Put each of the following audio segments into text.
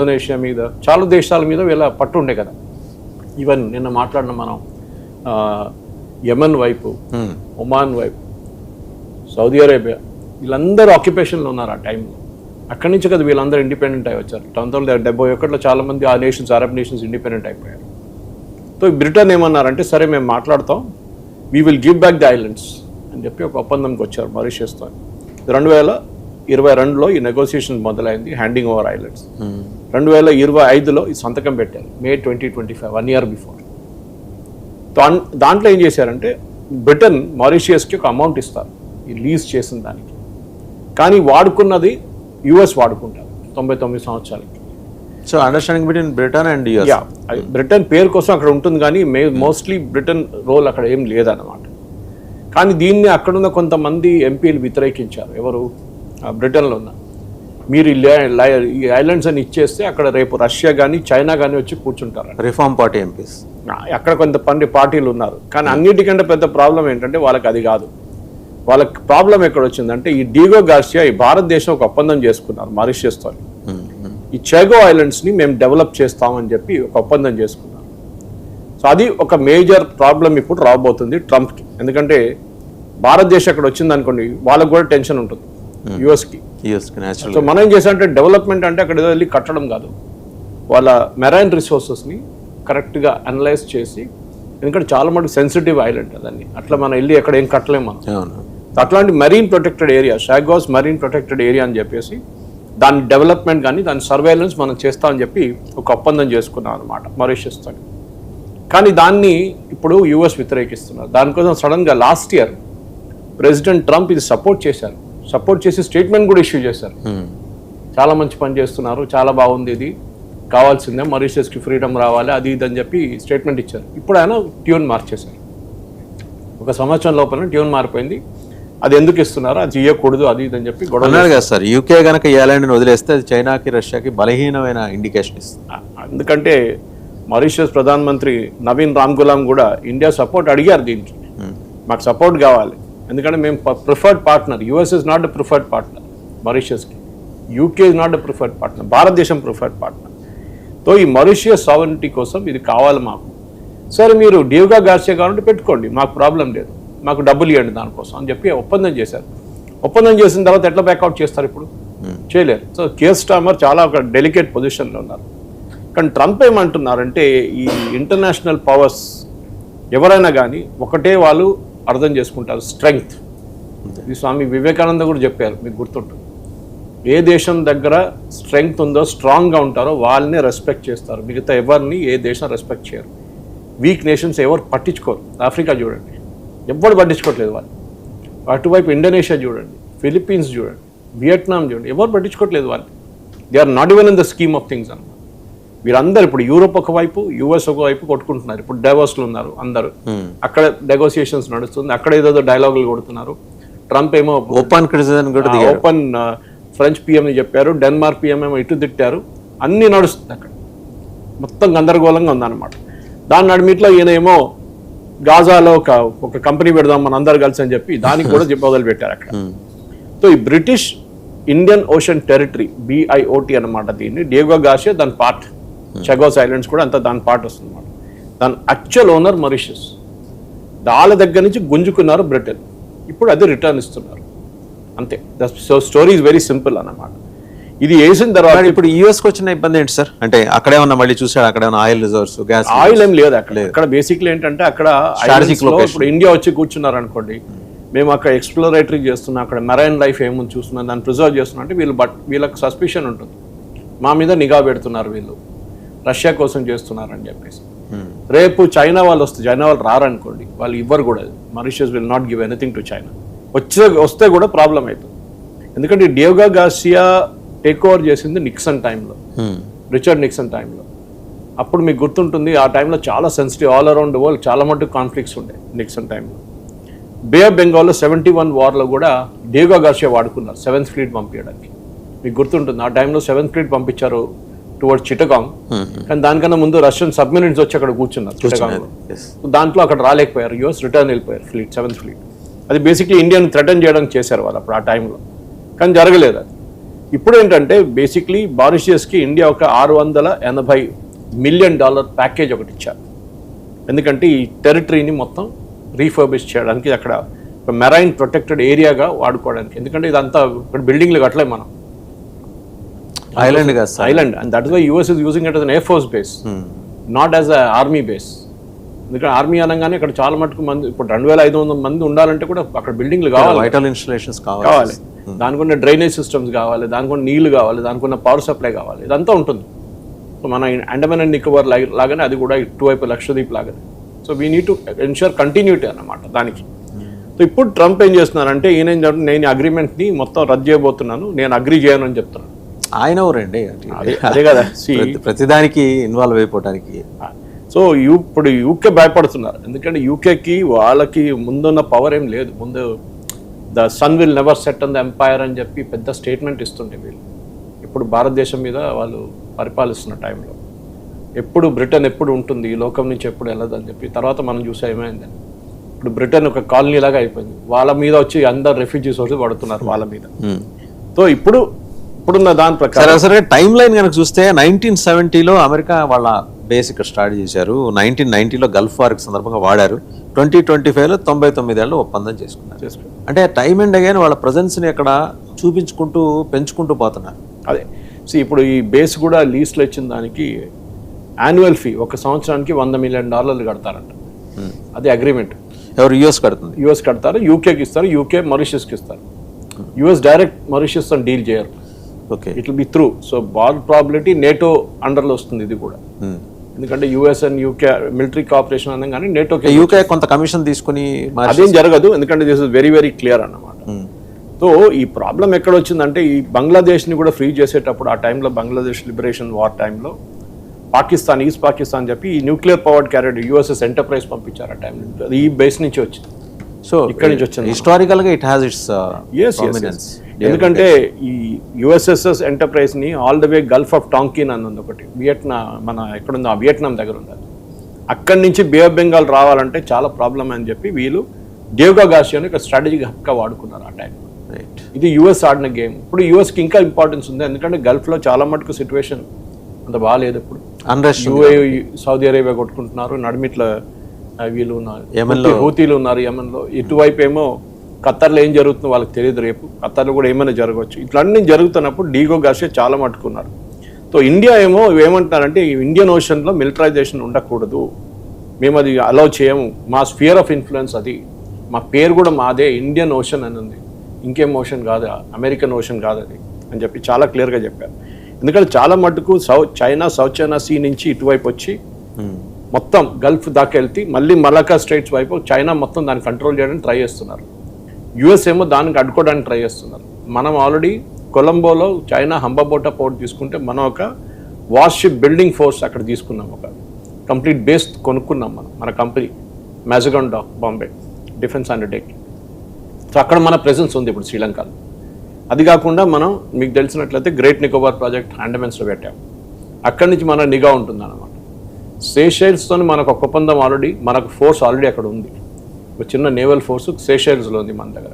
Indonesia మీద చాలా దేశాల మీద వీళ్ళ పట్టు ఉండే కదా. ఈవెన్ నిన్న మాట్లాడిన మనం యమన్ వైపు Hmm. ఒమాన్ వైపు సౌదీ అరేబియా వీళ్ళందరూ ఆక్యుపేషన్లో ఉన్నారు ఆ టైంలో అక్కడి నుంచి కదా వీళ్ళందరూ ఇండిపెండెంట్ అయి వచ్చారు. పంతొమ్మిది వందల డెబ్బై ఒకటిలో చాలా మంది ఆ నేషన్స్ అరబ్ నేషన్స్ ఇండిపెండెంట్ అయిపోయారు. సో బ్రిటన్ ఏమన్నారంటే సరే మేము మాట్లాడతాం. We will give back the islands అని చెప్పి ఒక ఒప్పందంకి వచ్చారు మారిషియస్తో. రెండు వేల ఇరవై రెండులో ఈ నెగోసియేషన్ మొదలైంది హ్యాండింగ్ ఓవర్ ఐలాండ్స్ Hmm. రెండు వేల ఇరవై ఐదులో ఈ సంతకం పెట్టారు May twenty twenty five one year before దాంట్లో ఏం చేశారంటే బ్రిటన్ మారిషియస్కి ఒక అమౌంట్ ఇస్తారు ఈ లీజ్ చేసిన దానికి. కానీ వాడుకున్నది యుఎస్ వాడుకుంటారు తొంభై తొమ్మిది సంవత్సరాలకి. So understanding between Britain and yeah Britain పేరు కోసం అక్కడ ఉంటుంది కానీ మే మోస్ట్లీ బ్రిటన్ రోల్ అక్కడ ఏం లేదన్నమాట. కానీ దీన్ని అక్కడున్న కొంతమంది ఎంపీలు వ్యతిరేకించారు. ఎవరు? బ్రిటన్లో ఉన్న. మీరు ఈ ఐలాండ్స్ అని ఇచ్చేస్తే అక్కడ రేపు రష్యా కానీ చైనా కానీ వచ్చి కూర్చుంటారు రిఫార్మ్ పార్టీ ఎంపీస్. అక్కడ కొంత పండి పార్టీలు ఉన్నారు. కానీ అన్నిటికంటే పెద్ద ప్రాబ్లం ఏంటంటే వాళ్ళకి అది కాదు. వాళ్ళకి ప్రాబ్లం ఎక్కడ వచ్చిందంటే ఈ డీగో గార్సియా ఈ భారతదేశం ఒక ఒప్పందం చేసుకున్నారు మారిషియస్తో ఈ చెగో ఐలాండ్స్ని మేము డెవలప్ చేస్తామని చెప్పి ఒక ఒప్పందం చేసుకున్నారు. సో అది ఒక మేజర్ ప్రాబ్లం ఇప్పుడు రాబోతుంది ట్రంప్కి. ఎందుకంటే భారతదేశం అక్కడ వచ్చింది అనుకోండి వాళ్ళకి కూడా టెన్షన్ ఉంటుంది. యుఎస్కి యుఎస్కి న్యాచురల్ సో మనం ఏం చేసామంటే డెవలప్మెంట్ అంటే అక్కడ ఏదో వెళ్ళి కట్టడం కాదు. వాళ్ళ మెరైన్ రిసోర్సెస్ని కరెక్ట్గా అనలైజ్ చేసి ఎందుకంటే చాలా మటుకు సెన్సిటివ్ ఐలాండ్ అదని అట్లా మనం వెళ్ళి ఎక్కడ ఏం కట్టలేం మనం. అవును. అట్లాంటి marine protected area Chagos marine protected area అని చెప్పేసి దాని డెవలప్మెంట్ కానీ దాని సర్వేలెన్స్ మనం చేస్తామని చెప్పి ఒక ఒప్పందం చేసుకున్నాం అనమాట మారిషియస్తో కానీ దాన్ని ఇప్పుడు యుఎస్ వ్యతిరేకిస్తున్నారు. దానికోసం సడన్గా లాస్ట్ ఇయర్ ప్రెసిడెంట్ ట్రంప్ ఇది సపోర్ట్ చేశారు. సపోర్ట్ చేసి స్టేట్మెంట్ కూడా ఇష్యూ చేశారు. Hmm. చాలా మంచి పని చేస్తున్నారు చాలా బాగుంది ఇది. కావాల్సిందే మరీషియస్కి ఫ్రీడమ్ రావాలి అది ఇది అని చెప్పి స్టేట్మెంట్ ఇచ్చారు. ఇప్పుడు ఆయన ట్యూన్ మార్చేశారు. ఒక సంవత్సరం లోపల ట్యూన్ మారిపోయింది. అది ఎందుకు ఇస్తున్నారు? అది ఇవ్వకూడదు అది ఇది అని చెప్పి గొడవ అన్నారు కదా సార్ యూకే గనక ఈ ఐలాండ్ని వదిలేస్తే అది చైనాకి రష్యాకి బలహీనమైన ఇండికేషన్ ఇస్తుంది. ఎందుకంటే మారిషియస్ ప్రధానమంత్రి నవీన్ రామ్ గులాం కూడా ఇండియా సపోర్ట్ అడిగారు దీనికి. Hmm. మాకు సపోర్ట్ కావాలి. ఎందుకంటే మేము preferred partner US is not the preferred partner మారిషియస్కి UK is not the preferred partner భారతదేశం ప్రిఫర్డ్ పార్ట్నర్తో ఈ మారిషియస్ సావరిటీ కోసం ఇది కావాలి మాకు. సరే మీరు డియోగా గార్సియా కావాలంటే పెట్టుకోండి. మాకు ప్రాబ్లం లేదు. మాకు డబ్బులు ఇవ్వండి దానికోసం అని చెప్పి ఒప్పందం చేశారు. ఒప్పందం చేసిన తర్వాత ఎట్లా బ్యాకౌట్ చేస్తారు ఇప్పుడు? చేయలేరు. సో కేర్ స్టామర్ చాలా ఒక డెలికేట్ పొజిషన్లో ఉన్నారు. కానీ ట్రంప్ ఏమంటున్నారంటే ఈ ఇంటర్నేషనల్ పవర్స్ ఎవరైనా కానీ ఒకటే వాళ్ళు అర్థం చేసుకుంటారు. స్ట్రెంగ్త్ ఇది స్వామి వివేకానంద కూడా చెప్పారు మీకు గుర్తుంటుంది. ఏ దేశం దగ్గర స్ట్రెంగ్త్ ఉందో స్ట్రాంగ్గా ఉంటారో వాళ్ళని రెస్పెక్ట్ చేస్తారు. మిగతా ఎవరిని ఏ దేశం రెస్పెక్ట్ చేయరు. వీక్ నేషన్స్ ఎవరు పట్టించుకోరు. ఆఫ్రికా చూడండి. ఎవ్వరు పట్టించుకోవట్లేదు వాళ్ళు. అటువైపు ఇండోనేషియా చూడండి ఫిలిప్పీన్స్ చూడండి వియట్నాం చూడండి ఎవరు పట్టించుకోవట్లేదు వాళ్ళు. They are not even in the scheme of things అన్నమాట. వీరందరూ ఇప్పుడు యూరోప్ ఒకవైపు యుఎస్ ఒకవైపు కొట్టుకుంటున్నారు. ఇప్పుడు డైవర్స్లు ఉన్నారు అందరూ. అక్కడ నెగోసియేషన్స్ నడుస్తుంది. అక్కడ ఏదో డైలాగులు కొడుతున్నారు. ట్రంప్ ఏమో ఓపెన్ కూడా దిగాడు ఓపెన్ ఫ్రెంచ్ పిఎం చెప్పారు. డెన్మార్క్ పిఎం ఏమో ఇటు తిట్టారు. అన్ని నడుస్తుంది అక్కడ. మొత్తం గందరగోళంగా ఉందన్నమాట. దాని నడిమిట్లో ఈయన ఏమో గాజాలో ఒక ఒక కంపెనీ పెడదాం మన అందరు కలిసి అని చెప్పి దానికి కూడా మొదలు పెట్టారు అక్కడ. Hmm. సో ఈ British Indian Ocean Territory BIOT అన్నమాట దీన్ని. డియోగో గార్షియా దాని పార్ట్ చెగోస్ ఐలాండ్స్ కూడా అంతా దాని పార్ట్ వస్తుంది అనమాట దాని యాక్చువల్ ఓనర్ మరిషియస్ వాళ్ళ దగ్గర నుంచి గుంజుకున్నారు బ్రిటన్ ఇప్పుడు అది రిటర్న్ ఇస్తున్నారు. అంతే. So story is very simple అన్నమాట. ఇది వేసిన తర్వాత ఇప్పుడు యుఎస్కి వచ్చిన ఇబ్బంది ఏంటి సార్? అంటే అక్కడే ఉన్న మళ్ళీ చూసాడు అక్కడే ఉన్న ఆయిల్ రిజర్వ్స్ గ్యాస్ ఆయిల్ ఏం లేదు అక్కడ. అక్కడ బేసిక్లీ ఏంటంటే అక్కడ. ఇప్పుడు ఇండియా వచ్చి కూర్చున్నారు అనుకోండి మేము అక్కడ ఎక్స్ప్లోరేటరీ చేస్తున్నాం అక్కడ మెరైన్ లైఫ్ ఏముంది చూస్తున్నాం దాన్ని ప్రిజర్వ్ చేస్తున్నాం అంటే వీళ్ళు బట్ వీళ్ళకి సస్పిషన్ ఉంటుంది. మా మీద నిఘా పెడుతున్నారు వీళ్ళు. రష్యా కోసం చేస్తున్నారు అని చెప్పేసి రేపు చైనా వాళ్ళు వస్తే చైనా వాళ్ళు రారనుకోండి వాళ్ళు ఇవ్వరు కూడా. Mauritius will not give anything to China వచ్చే వస్తే కూడా ప్రాబ్లం అవుతుంది. ఎందుకంటే డియోగా గార్సియా టేక్ ఓవర్ చేసింది నిక్సన్ టైంలో రిచర్డ్ నిక్సన్ టైంలో అప్పుడు మీకు గుర్తుంటుంది ఆ టైంలో చాలా సెన్సిటివ్ ఆల్ అరౌండ్ వరల్డ్ చాలా మటుకు కాన్ఫ్లిక్ట్స్ ఉండే నిక్సన్ టైంలో బే ఆఫ్ బెంగాల్లో సెవెంటీ వన్ వార్లో కూడా డియోగా గార్షియా వాడుకున్నారు సెవెంత్ ఫ్లీట్ పంపించడానికి. మీకు గుర్తుంటుంది ఆ టైంలో సెవెంత్ ఫ్లీట్ పంపించారు టువర్డ్ చిటగాంగ్ కానీ దానికన్నా ముందు రష్యన్ సబ్మెరీన్స్ వచ్చి అక్కడ కూర్చున్నారు చిటగాంగ్లో దాంట్లో అక్కడ రాలేకపోయారు. యుఎస్ రిటర్న్ వెళ్ళిపోయారు ఫ్లీట్ సెవెంత్ ఫ్లీట్ అది బేసిక్లీ ఇండియన్ థ్రెటన్ చేయడానికి చేశారు వాళ్ళు అప్పుడు ఆ టైంలో కానీ జరగలేదు అది. ఇప్పుడు ఏంటంటే బేసిక్లీ మారిషియస్కి ఇండియా ఒక ఆరు వందల ఎనభై మిలియన్ డాలర్ ప్యాకేజ్ ఒకటి ఇచ్చారు. ఎందుకంటే ఈ టెరిటరీని మొత్తం రీఫర్బిష్ చేయడానికి అక్కడ మెరైన్ ప్రొటెక్టెడ్ ఏరియాగా వాడుకోవడానికి. ఎందుకంటే ఇదంతా ఇక్కడ బిల్డింగ్లు కట్టలేం మనం. ఐలాండ్ కాదు sir island and that is why US is using it as air force base Hmm. Not as a army base ఎందుకంటే ఆర్మీ అనగానే ఇక్కడ చాలా మటుకు మంది ఇప్పుడు రెండు వేల ఐదు వందల మంది ఉండాలంటే కూడా అక్కడ బిల్డింగ్లు కావాలి. వైటల్ ఇన్స్టలేషన్స్ కావాలి. కావాలి. దానికి ఉన్న డ్రైనేజ్ సిస్టమ్స్ కావాలి దానికి ఉన్న నీళ్ళు కావాలి దానికి ఉన్న పవర్ సప్లై కావాలి. ఇదంతా ఉంటుంది. సో మన అండమాన్ అండ్ నికోబార్ లాగానే అది కూడా ఇటువైపు లక్షద్వీప్ లాగానే. So we need to ensure continuity అన్నమాట దానికి. సో ఇప్పుడు ట్రంప్ ఏం చేస్తున్నారంటే ఈయన నేను అగ్రిమెంట్ని మొత్తం రద్దు చేయబోతున్నాను నేను అగ్రి చేయను అని చెప్తున్నాను ఆయన ఎవరండి అదే అదే కదా. ప్రతిదానికి ఇన్వాల్వ్ అయిపోవడానికి సో యూ ఇప్పుడు యూకే భయపడుతున్నారు. ఎందుకంటే యూకేకి వాళ్ళకి ముందున్న పవర్ ఏం లేదు. ముందు the sun will never set on the empire అని చెప్పి పెద్ద స్టేట్మెంట్ ఇస్తుండే వీళ్ళు. ఇప్పుడు భారతదేశం మీద వాళ్ళు పరిపాలిస్తున్న టైంలో ఎప్పుడు బ్రిటన్ ఎప్పుడు ఉంటుంది? ఈ లోకం నుంచి ఎప్పుడు వెళ్ళదు అని చెప్పి తర్వాత మనం చూసా ఏమైందని ఇప్పుడు బ్రిటన్ ఒక కాలనీ లాగా అయిపోయింది. వాళ్ళ మీద వచ్చి అందరు రెఫ్యూజీస్ వచ్చి పడుతున్నారు వాళ్ళ మీద. Hmm. సో ఇప్పుడు ఇప్పుడున్న దాని ప్రకారం సరే టైం లైన్ కనుక చూస్తే నైన్టీన్ సెవెంటీలో అమెరికా వాళ్ళ బేస్ ఇక్కడ స్టార్ట్ చేశారు. నైన్టీన్ నైన్టీలో గల్ఫ్ వార్ సందర్భంగా వాడారు. ట్వంటీ ట్వంటీ ఫైవ్లో తొంభై తొమ్మిదేళ్ళు ఒప్పందం చేసుకున్నారు. చేసుకో అంటే టైం అండ్ అగైన్ వాళ్ళ ప్రజెన్స్ని అక్కడ చూపించుకుంటూ పెంచుకుంటూ పోతున్నారు. అదే. సో ఇప్పుడు ఈ బేస్ కూడా లీస్లో ఇచ్చిన దానికి యాన్యువల్ ఫీ ఒక సంవత్సరానికి వంద మిలియన్ డాలర్లు కడతారంట. అది అగ్రిమెంట్. ఎవరు యుఎస్ కడుతుంది? యూఎస్ కడతారు యూకేకి ఇస్తారు యూకే మారిషియస్కి ఇస్తారు. యూఎస్ డైరెక్ట్ మారిషియస్తో డీల్ చేయరు. Okay it will be through so ball probability NATO అండర్లో వస్తుంది ఇది కూడా. ఎందుకంటే US and UK military cooperation అన్నా కానీ నేటోకి యూకే కొంత కమిషన్ తీసుకుని అదేం జరగదు. ఎందుకంటే this is very very clear అన్నమాట. Hmm. సో ఈ ప్రాబ్లం ఎక్కడ వచ్చిందంటే ఈ బంగ్లాదేశ్ని కూడా ఫ్రీ చేసేటప్పుడు ఆ టైంలో బంగ్లాదేశ్ లిబరేషన్ వార్ టైంలో పాకిస్తాన్ ఈస్ట్ పాకిస్తాన్ చెప్పి ఈ nuclear powered carrier USS Enterprise పంపించారు ఆ టైంలో అది ఈ బేస్ నుంచి వచ్చింది. సో ఇక్కడి నుంచి వచ్చింది. హిస్టారికల్గా ఇట్ హ్యాస్ ఇట్స్. ఎందుకంటే ఈ యుఎస్ఎస్ఎస్ ఎంటర్ప్రైజ్ని all the way Gulf of Tonkin అని ఉంది ఒకటి. వియట్నా మన ఎక్కడుందో ఆ వియట్నాం దగ్గర ఉంది. అక్కడి నుంచి బే ఆఫ్ బెంగాల్ రావాలంటే చాలా ప్రాబ్లం అని చెప్పి వీళ్ళు దేవ్గా గాషియాని ఒక స్ట్రాటజిక్ హక్గా వాడుకున్నారు ఆ టైం ఇది యుఎస్ ఆడిన గేమ్. ఇప్పుడు యుఎస్కి ఇంకా ఇంపార్టెన్స్ ఉంది. ఎందుకంటే గల్ఫ్లో చాలా మటుకు సిచ్యువేషన్ అంత బాగాలేదు ఇప్పుడు. అన్రెస్ట్ యూఏ సౌదీ అరేబియా కొట్టుకుంటున్నారు. నడిమిట్ల వీళ్ళు ఉన్నారు. హూతీలు ఉన్నారు యమన్లో ఇటువైపు ఏమో ఖత్తర్లో ఏం జరుగుతుందో వాళ్ళకి తెలియదు రేపు. ఖత్తర్లో కూడా ఏమైనా జరగవచ్చు. ఇట్లన్నీ జరుగుతున్నప్పుడు డీగో గాషే చాలా మట్టుకున్నారు. సో ఇండియా ఏమో ఏమంటున్నారంటే ఇండియన్ ఓషన్లో మిలిటరైజేషన్ ఉండకూడదు. మేము అది అలౌ చేయము. మా స్పియర్ ఆఫ్ ఇన్ఫ్లుయెన్స్ అది. మా పేరు కూడా మాదే ఇండియన్ ఓషన్ అని ఉంది. ఇంకేం ఓషన్ కాదు. అమెరికన్ ఓషన్ కాదు అది అని చెప్పి చాలా క్లియర్గా చెప్పారు. ఎందుకంటే చాలా మటుకు South China South China Sea నుంచి ఇటువైపు వచ్చి మొత్తం గల్ఫ్ దాకా వెళ్తే మళ్ళీ మలకా స్టేట్స్ వైపు చైనా మొత్తం దాన్ని కంట్రోల్ చేయడానికి ట్రై చేస్తున్నారు. యుఎస్ ఏమో దానికి అడ్డుకోవడానికి ట్రై చేస్తున్నారు. మనం ఆల్రెడీ కొలంబోలో చైనా హంబాబోటా పోర్ట్ తీసుకుంటే మనం ఒక వార్షిప్ బిల్డింగ్ ఫోర్స్ అక్కడ తీసుకున్నాం. ఒక కంప్లీట్ బేస్ కొనుక్కున్నాం మనం మన company Mazagon Dock Bombay defence undertaking so అక్కడ మన ప్రెసెన్స్ ఉంది ఇప్పుడు శ్రీలంకలో. అది కాకుండా మనం మీకు తెలిసినట్లయితే గ్రేట్ నికోబార్ ప్రాజెక్ట్ హ్యాండమెన్స్లో పెట్టాం. అక్కడి నుంచి మన నిఘా ఉంటుంది అనమాట సేషైల్స్తో మనకు ఒక ఒప్పందం ఆల్రెడీ మనకు ఫోర్స్ ఆల్రెడీ అక్కడ ఉంది. ఒక చిన్న నేవల్ ఫోర్స్ సేషల్స్లో ఉంది మన దగ్గర.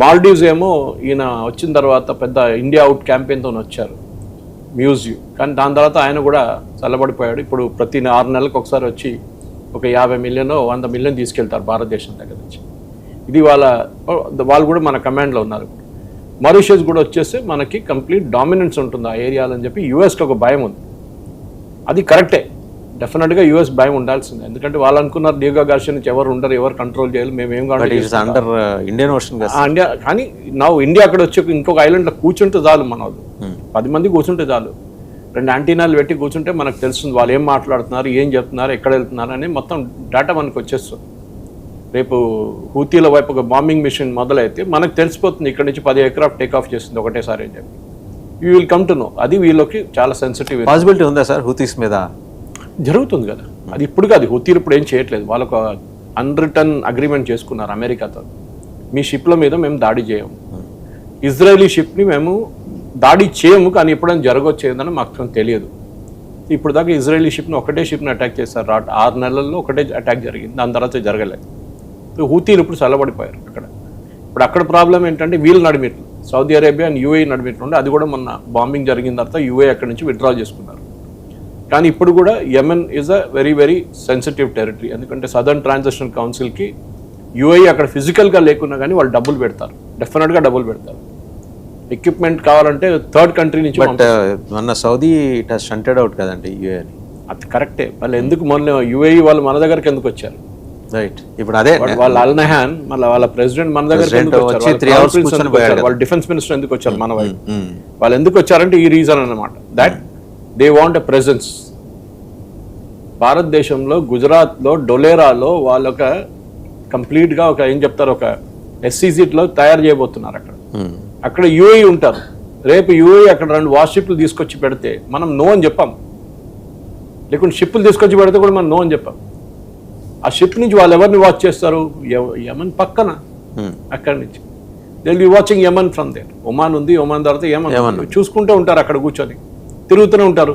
మాల్డీవ్స్ ఏమో ఈయన వచ్చిన తర్వాత పెద్ద ఇండియా అవుట్ క్యాంపెయిన్తో వచ్చారు. మ్యూజియం కానీ దాని తర్వాత ఆయన కూడా చల్లబడిపోయాడు. ఇప్పుడు ప్రతి ఆరు నెలలకు ఒకసారి వచ్చి ఒక యాభై మిలియన్ వంద మిలియన్ తీసుకెళ్తారు భారతదేశం దగ్గర నుంచి. ఇది వాళ్ళ వాళ్ళు కూడా మన కమాండ్లో ఉన్నారు. మారిషియస్ కూడా వచ్చేస్తే మనకి కంప్లీట్ డామినెన్స్ ఉంటుంది ఆ ఏరియాలో అని చెప్పి యూఎస్కి ఒక భయం ఉంది. అది కరెక్టే డెఫినెట్గా యూఎస్ భయం ఉండాల్సిందే. ఎందుకంటే వాళ్ళు అనుకున్నారు డియోగా గార్షియా నుంచి ఎవరు ఉండరు ఎవరు కంట్రోల్ చేయాలి మేము ఏం అండర్ ఇండియన్ ఓషన్ ఇండియా కానీ నా ఇండియా అక్కడ వచ్చి ఇంకొక ఐలాండ్లో కూర్చుంటే చాలు మన వాళ్ళు. పది మంది కూర్చుంటే చాలు. రెండు యాంటీనాలు పెట్టి కూర్చుంటే మనకు తెలుస్తుంది వాళ్ళు ఏం మాట్లాడుతున్నారు ఏం చెప్తున్నారు ఎక్కడ వెళ్తున్నారు అని మొత్తం డేటా మనకు వచ్చేస్తుంది. రేపు హూతీల వైపు ఒక బాంబింగ్ మిషన్ మొదలైతే మనకు తెలిసిపోతుంది ఇక్కడ నుంచి పది ఎయిర్క్రాఫ్ట్ టేక్ ఆఫ్ చేస్తుంది ఒకటేసారి అని చెప్పి. You will come to know అది వీళ్ళకి చాలా సెన్సిటివ్ పాసిబిలిటీ ఉందా సార్ హూతీస్ మీద? జరుగుతుంది కదా. అది ఇప్పుడు కాదు హుతీలు ఇప్పుడు ఏం చేయట్లేదు. వాళ్ళకు అన్రిటర్న్ అగ్రిమెంట్ చేసుకున్నారు అమెరికాతో. మీ షిప్ల మీద మేము దాడి చేయము ఇజ్రాయలీ షిప్ని మేము దాడి చేయము కానీ ఎప్పుడైనా జరగొచ్చేదని మాకు తెలియదు. ఇప్పుడు దాకా ఇజ్రాయలీ షిప్ని ఒకటే షిప్ని అటాక్ చేస్తారు ఆరు నెలల్లో ఒకటే అటాక్ జరిగింది. దాని తర్వాత జరగలేదు హూతీలు ఇప్పుడు చల్లబడిపోయారు అక్కడ. ఇప్పుడు అక్కడ ప్రాబ్లం ఏంటంటే వీళ్ళు నడిమిట్లు. సౌదీ అరేబియా అండ్ యూఏ నడిపెట్టుండే అది కూడా మొన్న బాంబింగ్ జరిగిన తర్వాత యూఏ అక్కడి నుంచి విత్డ్రా చేసుకున్నారు. కానీ ఇప్పుడు కూడా Yemen is a very very sensitive territory ఎందుకంటే సదర్న్ ట్రాన్సాక్షన్ కౌన్సిల్కి యూఏ అక్కడ ఫిజికల్గా లేకున్నా కానీ వాళ్ళు డబ్బులు పెడతారు. డెఫినెట్గా డబ్బులు పెడతారు. ఎక్విప్మెంట్ కావాలంటే థర్డ్ కంట్రీ నుంచి బట్ మొన్న Saudi it has shunted out కదండి యూఏ అని. అది కరెక్టే వాళ్ళు ఎందుకు మొన్న యూఏఈ వాళ్ళు మన దగ్గరికి ఎందుకు వచ్చారు? రైట్ ఇప్పుడు అదే వాళ్ళ- వాళ్ళ అల్ నహాన్ మళ్ళీ వాళ్ళ ప్రెసిడెంట్ మన వచ్చి వాళ్ళ డిఫెన్స్ మినిస్టర్ ఎందుకు వచ్చారు? మన వైపు? మ్మ్. వాళ్ళు ఎందుకు వచ్చారంటే ఈ రీజన్ అన్నమాట. That they want a presence భారతదేశంలో గుజరాత్లో డొలేరాలో వాళ్ళొక కంప్లీట్గా ఒక ఏం చెప్తారు ఒక ఎస్సీసీట్లో తయారు చేయబోతున్నారు అక్కడ. మ్మ్. అక్కడ యూఏఈ ఉంటారు. రేపు యూఏఈ అక్కడ రెండు వార్షిప్లు తీసుకొచ్చి పెడితే మనం నో అని చెప్పాం. లేకుంటే షిప్లు తీసుకొచ్చి పెడితే కూడా మనం నో అని చెప్పాం. ఆ షిప్ నుంచి వాళ్ళు ఎవరిని వాచ్ చేస్తారు? యమన్ పక్కన. మ్మ్. అక్కడి నుంచి. They be watching Yemen from there Oman ఉంది ఒమాన్ తర్వాత యమన్. చూసుకుంటూ ఉంటారు అక్కడ కూర్చొని. తిరుగుతూనే ఉంటారు.